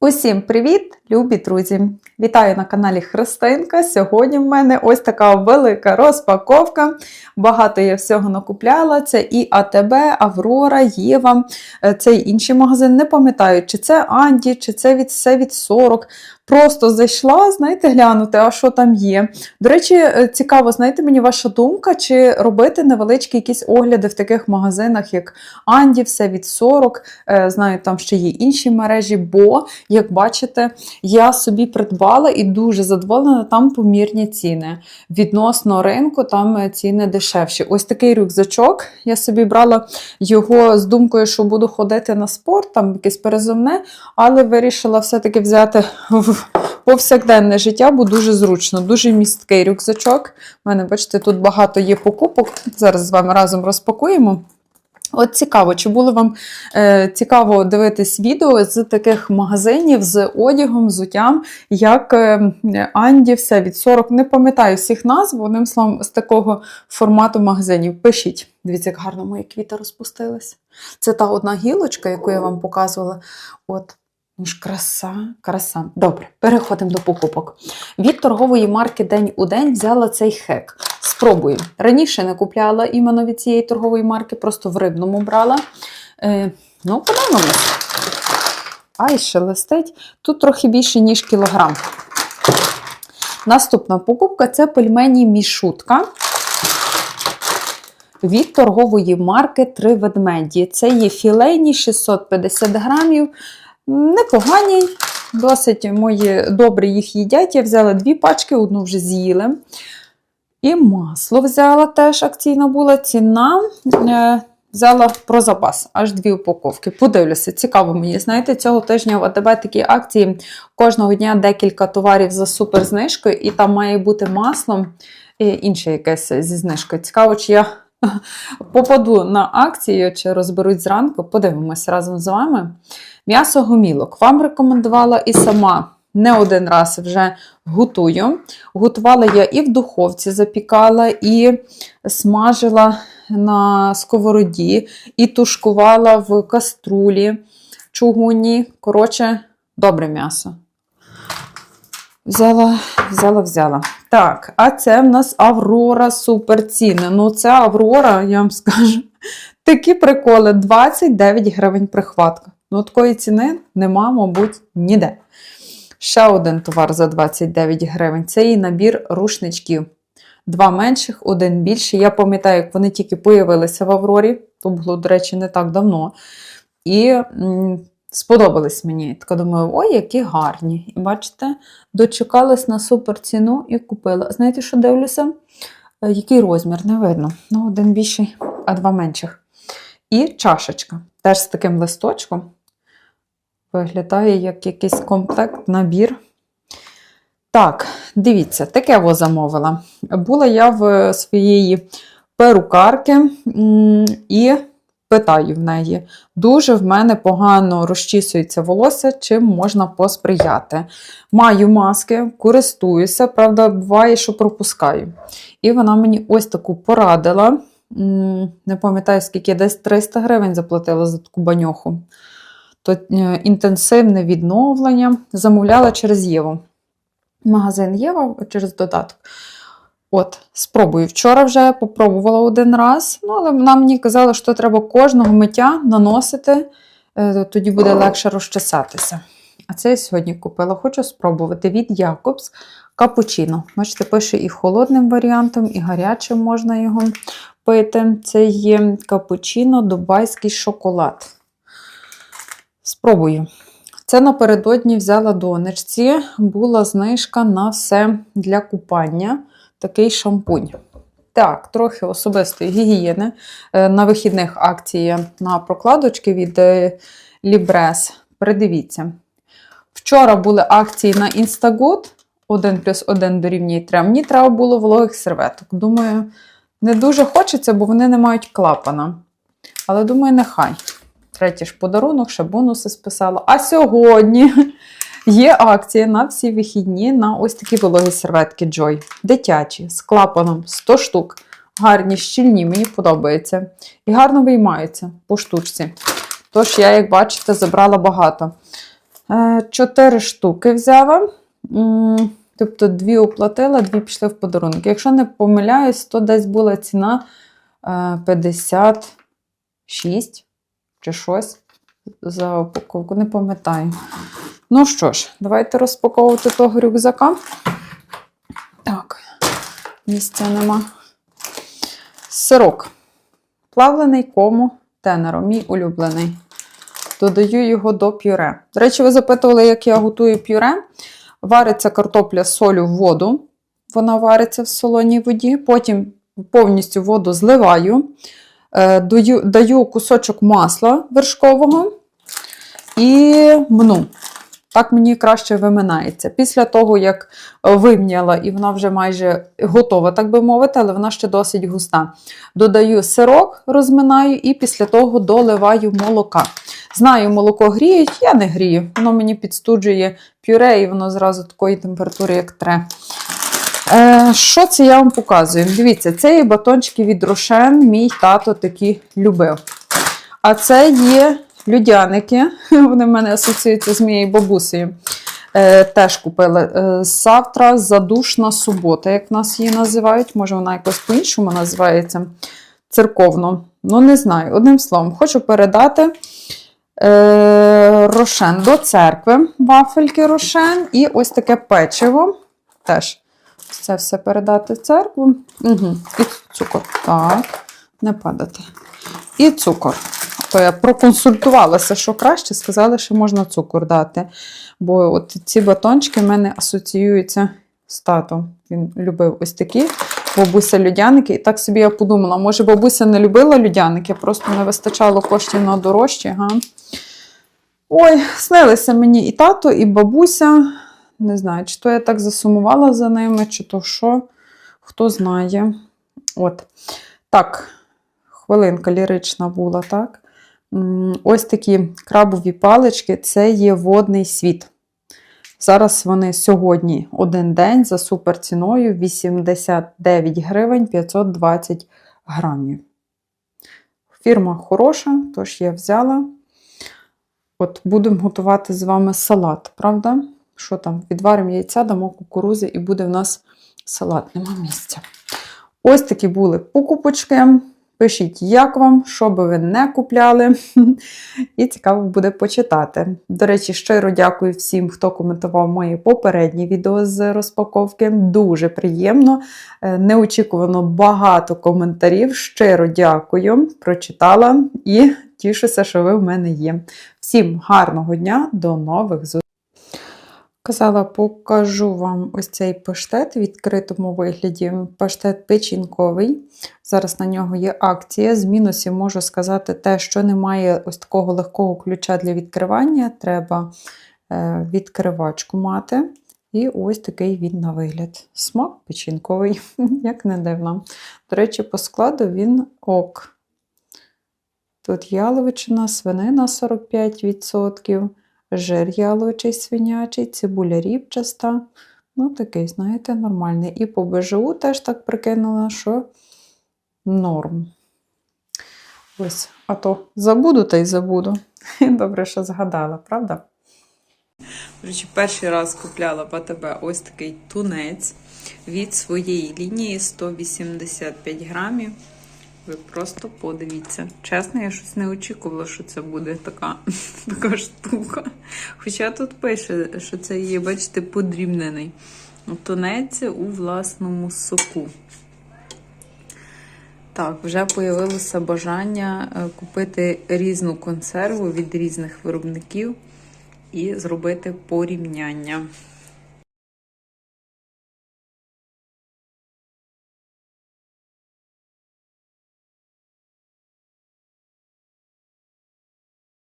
Усім привіт, любі друзі! Вітаю на каналі Христинка. Сьогодні в мене ось така велика розпаковка. Багато я всього накупляла. Це і АТБ, Аврора, Єва, цей інший магазин. Не пам'ятаю, чи це Анді, чи це від все від 40. Просто зайшла, знаєте, глянути, а що там є. До речі, е, цікаво, знаєте мені ваша думка, чи робити невеличкі якісь огляди в таких магазинах, як Анді, все від 40. Е, Знаю, там ще є інші мережі, бо, як бачите, я собі придбала і дуже задоволена, там помірні ціни. Відносно ринку, там е, ціни дешевші. Ось такий рюкзачок. Я собі брала його з думкою, що буду ходити на спорт, там якесь перезовне, але вирішила все-таки взяти в повсякденне життя, бо дуже зручно, дуже місткий рюкзачок. У мене, бачите, тут багато є покупок. Зараз з вами разом розпакуємо. От цікаво, чи було вам е, цікаво дивитись відео з таких магазинів з одягом, взуттям, як е, Анді, все від 40. Не пам'ятаю всіх назв, одним словом, з такого формату магазинів. Пишіть. Дивіться, як гарно мої квіти розпустились. Це та одна гілочка, яку я вам показувала. От. Ну ж, краса, краса. Добре, переходимо до покупок. Від торгової марки День у день взяла цей хек. Спробую. Раніше не купляла іменно від цієї торгової марки, просто в рибному брала. Е, ну, подивимось. Ай, шелестить. Тут трохи більше, ніж кілограм. Наступна покупка це пельмені мішутка. Від торгової марки Три ведмеді. Це є філейні 650 грамів. Непогані, досить мої добре їх їдять. Я взяла дві пачки, одну вже з'їли. І масло взяла теж акційна була. Ціна е, взяла про запас, аж дві упаковки. Подивлюся, цікаво мені. Знаєте, цього тижня в АТБ такі акції кожного дня декілька товарів за суперзнижкою, і там має бути масло і інше якесь зі знижкою. Цікаво, чи я попаду на акцію, чи розберуть зранку. Подивимося разом з вами. М'ясо гомілок. Вам рекомендувала і сама не один раз вже готую. Готувала я і в духовці запікала, і смажила на сковороді, і тушкувала в каструлі чугунні. Коротше, добре м'ясо. Взяла, взяла, взяла. Так, а це в нас Аврора суперціни. Ну, це Аврора, я вам скажу, такі приколи: 29 гривень прихватка. Ну, такої ціни нема, мабуть, ніде. Ще один товар за 29 гривень. Це і набір рушничків. Два менших, один більший. Я пам'ятаю, як вони тільки появилися в Аврорі. То було, до речі, не так давно. І сподобались мені. Така думаю, ой, які гарні. І бачите, дочекалась на супер ціну і купила. Знаєте, що дивлюся? Е, Який розмір? Не видно. Ну, один більший, а два менших. І чашечка. Теж з таким листочком. Виглядає як якийсь комплект, набір. Так, дивіться, таке во замовила. Була я в своєї перукарки і питаю в неї: дуже в мене погано розчісується волосся, чим можна посприяти. Маю маски, користуюся, правда, буває, що пропускаю. І вона мені ось таку порадила. Не пам'ятаю, скільки десь 300 гривень заплатила за таку баньоху. То е, інтенсивне відновлення замовляла через Єву. Магазин Єва через додаток. От, спробую. Вчора вже попробувала один раз, ну, але вона мені казала, що треба кожного миття наносити, е, тоді буде легше розчесатися. А це я сьогодні купила. Хочу спробувати від Якобс капучино. Бачите, пише і холодним варіантом, і гарячим можна його пити. Це є капучино, дубайський шоколад. Спробую. Це напередодні взяла донечці, була знижка на все для купання. Такий шампунь. Так, трохи особистої гігієни. Е, На вихідних акція на прокладочки від е, Libres. Передивіться. Вчора були акції на Instagood 1 плюс 1 дорівнює 3. Мені треба було вологих серветок. Думаю, не дуже хочеться, бо вони не мають клапана. Але думаю, нехай. Третій ж подарунок, ще бонуси списала. А сьогодні є акція на всі вихідні на ось такі вологі серветки Joy. Дитячі, з клапаном 100 штук. Гарні, щільні, мені подобається. І гарно виймаються по штучці. Тож, я, як бачите, забрала багато. Е, Чотири штуки взяла. Тобто дві оплатила, дві пішли в подарунок. Якщо не помиляюсь, то десь була ціна е, 56 чи щось за упаковку, не пам'ятаю. Ну що ж, давайте розпаковувати того рюкзака. Так, місця нема. Сирок. Плавлений кому тенеро, мій улюблений. Додаю його до пюре. До речі, ви запитували, як я готую пюре. Вариться картопля з солю в воду. Вона вариться в солоній воді. Потім повністю воду зливаю, даю, даю кусочок масла вершкового і мну. Так мені краще виминається. Після того, як вимняла, і вона вже майже готова, так би мовити, але вона ще досить густа. Додаю сирок, розминаю, і після того доливаю молока. Знаю, молоко гріють, я не грію. Воно мені підстуджує пюре, і воно зразу такої температури, як тре. Е, що це я вам показую? Дивіться, це є батончики від Рошен, мій тато такі любив. А це є людяники. Вони в мене асоціюються з моєю бабусею. Е, теж купила. Е, завтра задушна субота, як нас її називають. Може, вона якось по-іншому називається церковно. Ну, не знаю. Одним словом, хочу передати е, рошен до церкви, вафельки рошен, і ось таке печиво. Теж це все передати в церкву. Угу. І цукор. Так, не падати. І цукор. То я проконсультувалася, що краще, сказали, що можна цукор дати. Бо от ці батончики в мене асоціюються з татом. Він любив ось такі бабуся людяники. І так собі я подумала, може бабуся не любила людяники, просто не вистачало коштів на дорожчі. Га? Ой, снилися мені і тато, і бабуся. Не знаю, чи то я так засумувала за ними, чи то що, хто знає. От. Так, хвилинка лірична була, так? Ось такі крабові палички це є водний світ. Зараз вони сьогодні один день за суперціною 89 гривень 520 грамів. Фірма хороша, тож я взяла. От будемо готувати з вами салат, правда? Що там? Відваримо яйця, дамо кукурузи, і буде в нас салат, нема місця. Ось такі були покупочки. Пишіть, як вам, що би ви не купляли. І цікаво буде почитати. До речі, щиро дякую всім, хто коментував мої попередні відео з розпаковки. Дуже приємно, Е, неочікувано багато коментарів. Щиро дякую, прочитала і тішуся, що ви в мене є. Всім гарного дня, до нових зустрічей! Казала, покажу вам ось цей паштет в відкритому вигляді. Паштет печінковий. Зараз на нього є акція. З мінусів можу сказати те, що немає ось такого легкого ключа для відкривання. Треба е, відкривачку мати. І ось такий він на вигляд. Смак печінковий, як не дивно. До речі, по складу він ок. Тут яловичина, свинина 45%, жир яловичий свинячий, цибуля рібчаста. Ну, такий, знаєте, нормальний. І по БЖУ теж так прикинула, що норм. Ось, а то забуду та й забуду. Добре, що згадала, правда? Речі, перший раз купляла в АТБ ось такий тунець від своєї лінії 185 грамів. Ви просто подивіться. Чесно, я щось не очікувала, що це буде така, така штука. Хоча тут пише, що це є, бачите, подрібнений. Тунець у власному соку. Так, вже появилося бажання е, купити різну консерву від різних виробників і зробити порівняння.